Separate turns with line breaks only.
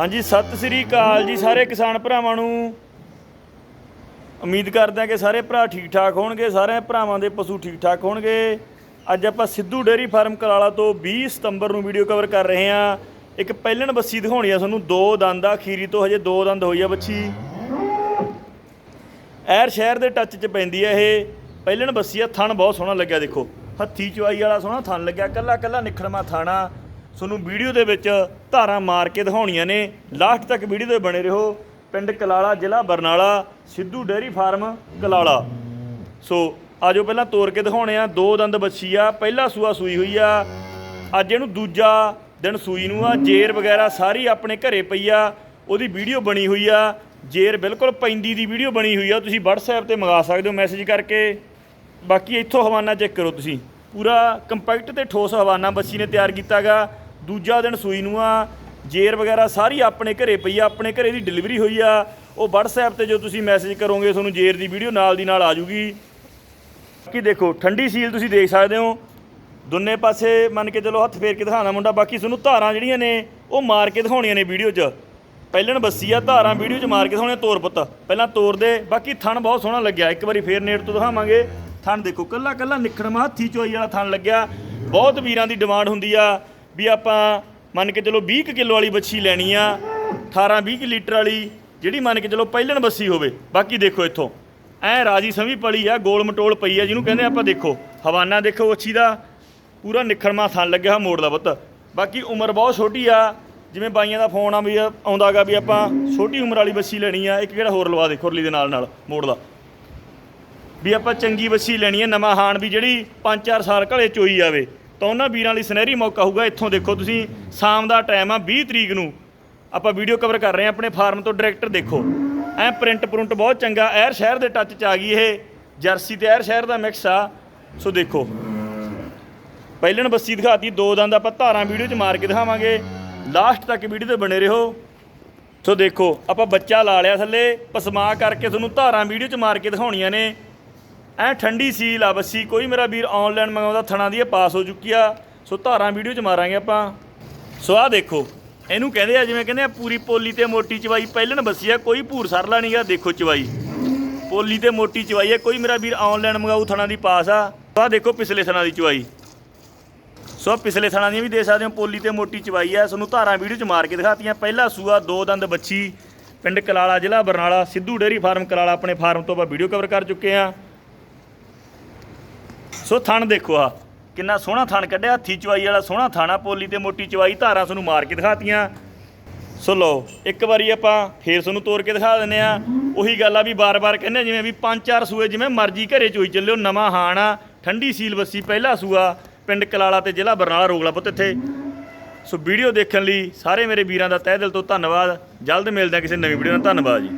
ਹਾਂਜੀ, ਸਤਿ ਸ੍ਰੀ ਅਕਾਲ ਜੀ ਸਾਰੇ ਕਿਸਾਨ ਭਰਾਵਾਂ ਨੂੰ। ਉਮੀਦ ਕਰਦੇ ਹਾਂ ਕਿ ਸਾਰੇ ਭਰਾ ਠੀਕ ਠਾਕ ਹੋਣਗੇ, ਸਾਰੇ ਭਰਾਵਾਂ ਦੇ ਪਸ਼ੂ ਠੀਕ ਠਾਕ ਹੋਣਗੇ। ਅੱਜ ਆਪਾਂ ਸਿੱਧੂ ਡੇਅਰੀ ਫਾਰਮ ਕਲਾਲਾ ਤੋਂ 20 ਸਤੰਬਰ ਨੂੰ ਵੀਡੀਓ ਕਵਰ ਕਰ ਰਹੇ ਹਾਂ। ਇੱਕ ਪਹਿਲਣ ਬੱਸੀ ਦਿਖਾਉਣੀ ਆ ਤੁਹਾਨੂੰ, ਦੋ ਦੰਦ ਆ, ਖੀਰੀ ਤੋਂ ਹਜੇ ਦੋ ਦੰਦ ਹੋਈ ਆ ਬੱਚੀ। ਐਰ ਸ਼ਹਿਰ ਦੇ ਟੱਚ 'ਚ ਪੈਂਦੀ ਆ ਇਹ। ਪਹਿਲਣ ਬੱਸੀ ਆ, ਥਣ ਬਹੁਤ ਸੋਹਣਾ ਲੱਗਿਆ, ਦੇਖੋ। ਹੱਥੀ ਚੁਆਈ ਵਾਲਾ ਸੋਹਣਾ ਥਣ ਲੱਗਿਆ ਕੱਲਾ ਕੱਲਾ ਨਿਖੜਮਾ ਥਾਣਾ। ਤੁਹਾਨੂੰ ਵੀਡੀਓ ਦੇ ਵਿੱਚ ਧਾਰਾਂ ਮਾਰ ਕੇ ਦਿਖਾਉਣੀਆਂ ਨੇ। ਲਾਸਟ ਤੱਕ ਵੀਡੀਓ ਦੇ ਬਣੇ ਰਹੋ। ਪਿੰਡ ਕਲਾਲਾ, ਜ਼ਿਲ੍ਹਾ Barnala, Sidhu dairy farm, Kalala. So ਆਜੋ ਪਹਿਲਾਂ ਤੋੜ ਕੇ ਦਿਖਾਉਣੇ ਆ। ਦੋ ਦੰਦ ਬੱਚੀ ਆ, ਪਹਿਲਾ ਸੂਆ ਸੂਈ ਹੋਈ ਆ। ਅੱਜ ਇਹਨੂੰ ਦੂਜਾ ਦਿਨ ਸੂਈ ਨੂੰ ਆ। ਜੇਰ ਵਗੈਰਾ ਸਾਰੀ ਆਪਣੇ ਘਰੇ ਪਈ ਆ। ਉਹਦੀ ਵੀਡੀਓ ਬਣੀ ਹੋਈ ਆ। ਜੇਰ ਬਿਲਕੁਲ ਪੈਂਦੀ ਦੀ ਵੀਡੀਓ ਬਣੀ ਹੋਈ ਆ। ਤੁਸੀਂ WhatsApp ਤੇ ਮੰਗਾ ਸਕਦੇ ਹੋ ਮੈਸੇਜ ਕਰਕੇ। ਬਾਕੀ ਇੱਥੋਂ ਹਵਾਨਾ ਚੈੱਕ ਕਰੋ ਤੁਸੀਂ। ਪੂਰਾ ਕੰਪੈਕਟ ਤੇ ਠੋਸ ਹਵਾਨਾ ਬੱਚੀ ਨੇ ਤਿਆਰ ਕੀਤਾਗਾ ਦੂਜਾ ਦਿਨ ਸੂਈ ਨੂੰ ਆ, ਜੇਰ ਵਗੈਰਾ ਸਾਰੀ ਆਪਣੇ ਘਰੇ ਪਈ ਆ, ਆਪਣੇ ਘਰੇ ਦੀ ਡਿਲੀਵਰੀ ਹੋਈ ਆ। ਉਹ WhatsApp ਤੇ ਜੋ ਤੁਸੀਂ ਮੈਸੇਜ ਕਰੋਗੇ, ਤੁਹਾਨੂੰ ਜੇਰ ਦੀ ਵੀਡੀਓ ਨਾਲ ਦੀ ਨਾਲ ਆ ਜੂਗੀ। ਬਾਕੀ ਦੇਖੋ, ਠੰਡੀ ਸੀਲ ਤੁਸੀਂ ਦੇਖ ਸਕਦੇ ਹੋ। ਦੋਨੇ ਪਾਸੇ ਮੰਨ ਕੇ ਚਲੋ ਹੱਥ ਫੇਰ ਕੇ ਦਿਖਾਣਾ ਮੁੰਡਾ, ਬਾਕੀ ਤੁਹਾਨੂੰ ਧਾਰਾਂ ਜਿਹੜੀਆਂ ਨੇ, ਉਹ ਮਾਰ ਕੇ ਦਿਖਾਉਣੀਆਂ ਨੇ ਵੀਡੀਓ 'ਚ। ਪਹਿਲਣ ਬੱਸੀ ਆ, ਧਾਰਾਂ ਵੀਡੀਓ 'ਚ ਮਾਰ ਕੇ ਦਿਖਾਉਣੀਆਂ ਤੋਰ ਪੁੱਤ। ਪਹਿਲਾਂ ਤੋਰ ਦੇ, ਬਾਕੀ ਥਣ ਬਹੁਤ ਸੋਹਣਾ ਲੱਗਿਆ। ਇੱਕ ਵਾਰੀ ਫੇਰ ਨੇੜ ਤੋਂ ਦਿਖਾਵਾਂਗੇ। ਥਣ ਦੇਖੋ ਕੱਲਾ ਕੱਲਾ ਨਿਖੜਮਾ ਹੱਥੀ ਚੋਈ ਵਾਲਾ ਥਣ ਲੱਗਿਆ। ਬਹੁਤ ਵੀਰਾਂ ਦੀ ਡਿਮਾਂਡ ਹੁੰਦੀ ਆ। ਵੀ ਆਪਾਂ ਮੰਨ ਕੇ ਚਲੋ 20 ਕਿਲੋ ਵਾਲੀ ਬੱਛੀ ਲੈਣੀ ਆ 18 20 ਲੀਟਰ ਵਾਲੀ, ਜਿਹੜੀ ਮੰਨ ਕੇ ਚਲੋ ਪਹਿਲਣ ਬੱਸੀ ਹੋਵੇ। ਬਾਕੀ ਦੇਖੋ ਇੱਥੋਂ। ਐ ਰਾਜੀ ਸਮੀ ਪਲੀ ਆ, ਗੋਲ ਮਟੋਲ ਪਈ ਆ, ਜਿਹਨੂੰ ਕਹਿੰਦੇ ਆਪਾਂ ਦੇਖੋ। ਹਵਾਨਾ ਦੇਖੋ ਅੱਛੀ ਦਾ, ਪੂਰਾ ਨਿਖੜਮਾ ਥਣ ਲੱਗਿਆ ਮੋੜ ਦਾ ਪੁੱਤ। ਬਾਕੀ ਉਮਰ ਬਹੁਤ ਛੋਟੀ ਆ, ਜਿਵੇਂ ਬਾਈਆਂ ਦਾ ਫੋਨ ਆ ਵੀ ਆਉਂਦਾਗਾ ਵੀ ਆਪਾਂ ਛੋਟੀ ਉਮਰ ਵਾਲੀ ਬੱਸੀ ਲੈਣੀ ਆ, ਇੱਕ ਕਿਹੜਾ ਹੋਰ ਲਵਾ ਦੇ ਖੁਰਲੀ ਦੇ ਨਾਲ ਨਾਲ ਮੋੜ ਦਾ। ਵੀ ਆਪਾਂ ਚੰਗੀ ਬੱਸੀ ਲੈਣੀ ਹੈ ਨਵਾਂ ਹਾਨ ਵੀ ਜਿਹੜੀ 5-4 ਸਾਲ ਘਲੇ ਚੋਈ ਜਾਵੇ। ਤਾਂ ਉਹਨਾਂ ਵੀਰਾਂ ਲਈ ਸੁਨਹਿਰੀ ਮੌਕਾ ਹੋਊਗਾ। ਇੱਥੋਂ ਦੇਖੋ ਤੁਸੀਂ, ਸ਼ਾਮ ਦਾ ਟਾਈਮ ਆ 20 ਤਰੀਕ ਨੂੰ। ਆਪਾਂ ਵੀਡੀਓ ਕਵਰ ਕਰ ਰਹੇ ਹਾਂ, ਆਪਣੇ ਫਾਰਮ ਤੋਂ ਡਾਇਰੈਕਟ ਦੇਖੋ। ਐ ਪ੍ਰਿੰਟ ਪ੍ਰਿੰਟ ਬਹੁਤ ਚੰਗਾ, ਐਰ ਸ਼ਹਿਰ ਦੇ ਟੱਚ 'ਚ ਆ ਗਈ ਇਹ। ਜਰਸੀ ਤੇ ਐਰ ਸ਼ਹਿਰ ਦਾ ਮਿਕਸ ਆ। ਸੋ ਦੇਖੋ ਪਹਿਲਣ ਬੱਸੀ ਦਿਖਾਤੀ, ਦੋ ਦੰਦ ਆਪਾਂ ਧਾਰਾਂ ਵੀਡੀਓ 'ਚ ਮਾਰ ਕੇ ਦਿਖਾਵਾਂਗੇ। ਲਾਸਟ ਤੱਕ ਵੀਡੀਓ ਤੇ ਬਣੇ ਰਹੋ। ਸੋ ਦੇਖੋ, ਆਪਾਂ ਬੱਚਾ ਲਾ ਲਿਆ ਥੱਲੇ, ਪਸਮਾ ਕਰਕੇ ਤੁਹਾਨੂੰ ਧਾਰਾਂ ਵੀਡੀਓ 'ਚ ਮਾਰ ਕੇ ਦਿਖਾਉਣੀਆਂ ਨੇ। ਐ ਠੰਡੀ ਸੀਲ ਆ ਬੱਸੀ, ਕੋਈ ਮੇਰਾ ਵੀਰ ਆਨਲਾਈਨ ਮੰਗਾਉਂਦਾ ਥਣਾ ਦੀ ਇਹ ਪਾਸ ਹੋ ਚੁੱਕੀ ਆ। ਸੋ ਧਾਰਾਂ ਵੀਡੀਓ 'ਚ ਮਾਰਾਂਗੇ ਆਪਾਂ। ਸੋ ਆਹ ਦੇਖੋ, ਇਹਨੂੰ ਕਹਿੰਦੇ ਆ, ਜਿਵੇਂ ਕਹਿੰਦੇ ਆ, ਪੂਰੀ ਪੋਲੀ ਤੇ ਮੋਟੀ ਚਵਾਈ ਪਹਿਲਣ ਬੱਸੀ ਆ, ਕੋਈ ਭੂਰ ਸਰਲਾ ਨਹੀਂ ਆ ਦੇਖੋ ਚਵਾਈ। ਪੋਲੀ ਤੇ ਮੋਟੀ ਚਵਾਈ ਆ, ਕੋਈ ਮੇਰਾ ਵੀਰ ਆਨਲਾਈਨ ਮੰਗਾਊ ਥਣਾ ਦੀ ਪਾਸ ਆ। ਆਹ ਦੇਖੋ ਪਿਛਲੇ ਥਣਾ ਦੀ ਚਵਾਈ। ਸੋ ਪਿਛਲੇ ਥਣਾ ਦੀਆਂ ਵੀ ਦੇ ਸਕਦੇ ਹੋ, ਪੋਲੀ ਤੇ ਮੋਟੀ ਚਵਾਈ ਆ। ਤੁਹਾਨੂੰ ਧਾਰਾਂ ਵੀਡੀਓ 'ਚ ਮਾਰ ਕੇ ਦਿਖਾਤੀਆਂ, ਪਹਿਲਾ ਸੂਆ, ਦੋ ਦੰਦ ਬੱਚੀ, ਪਿੰਡ ਕਲਾਲਾ ਜ਼ਿਲ੍ਹਾ ਬਰਨਾਲਾ, ਸਿੱਧੂ ਡੇਅਰੀ ਫਾਰਮ ਕਲਾਲਾ, ਆਪਣੇ ਫਾਰਮ ਤੋਂ ਆਪਾਂ ਵੀਡੀਓ ਕਵਰ ਕਰ ਚੁੱਕੇ ਆ। ਸੋ ਥਣ ਦੇਖੋ ਆ, ਕਿੰਨਾ ਸੋਹਣਾ ਥਣ ਕੱਢਿਆ, ਹੱਥੀ ਚਵਾਈ ਵਾਲਾ ਸੋਹਣਾ ਥਾਣਾ, ਪੋਲੀ ਤੇ ਮੋਟੀ ਚਵਾਈ ਧਾਰਾਂ ਤੁਹਾਨੂੰ ਮਾਰ ਕੇ ਦਿਖਾਤੀਆਂ। ਸੋ ਲਓ, ਇੱਕ ਵਾਰੀ ਆਪਾਂ ਫੇਰ ਤੁਹਾਨੂੰ ਤੋੜ ਕੇ ਦਿਖਾ ਦਿੰਨੇ ਆ। ਉਹੀ ਗੱਲ ਆ ਵੀ ਬਾਰ-ਬਾਰ ਕਹਿੰਦੇ ਜਿਵੇਂ ਵੀ ਪੰਜ ਚਾਰ ਸੂਏ, ਜਿਵੇਂ ਮਰਜ਼ੀ ਘਰੇ ਚੋਈ ਚੱਲਿਓ, ਨਵਾਂ ਹਾਣ ਆ, ਠੰਡੀ ਸੀਲ ਬੱਸੀ ਪਹਿਲਾ ਸੂਆ, ਪਿੰਡ ਕਲਾਲਾ ਤੇ ਜ਼ਿਲ੍ਹਾ ਬਰਨਾਲਾ ਰੋਗਲਾ ਪੁੱਤ ਇੱਥੇ। ਸੋ ਵੀਡੀਓ ਦੇਖਣ ਲਈ ਸਾਰੇ ਮੇਰੇ ਵੀਰਾਂ ਦਾ ਤਹਿ ਦਿਲ ਤੋਂ ਧੰਨਵਾਦ। ਜਲਦ ਮਿਲਦੇ ਆ ਕਿਸੇ ਨਵੀਂ ਵੀਡੀਓ ਨਾਲ। ਧੰਨਵਾਦ ਜੀ।